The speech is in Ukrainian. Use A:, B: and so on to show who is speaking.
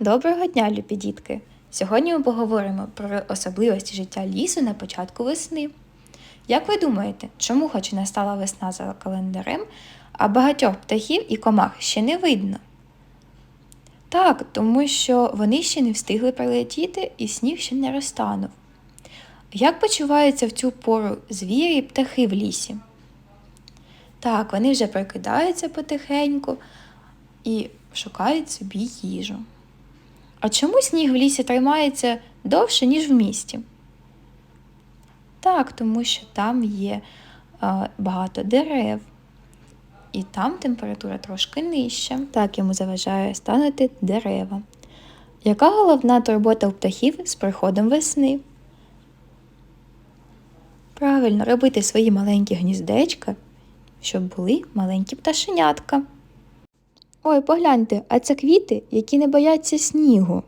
A: Доброго дня, любі дітки! Сьогодні ми поговоримо про особливості життя лісу на початку весни. Як ви думаєте, чому хоч і настала весна за календарем, а багатьох птахів і комах ще не видно? Так, тому що вони ще не встигли прилетіти і сніг ще не розтанув. Як почуваються в цю пору звірі і птахи в лісі? Так, вони вже прокидаються потихеньку і шукають собі їжу. А чому сніг в лісі тримається довше, ніж в місті? Так, тому що там є е, багато дерев, і там температура трошки нижча. Так йому заважає станути дерева. Яка головна турбота у птахів з приходом весни? Правильно, робити свої маленькі гніздечка, щоб були маленькі пташенятка. Ой, погляньте, а це квіти, які не бояться снігу.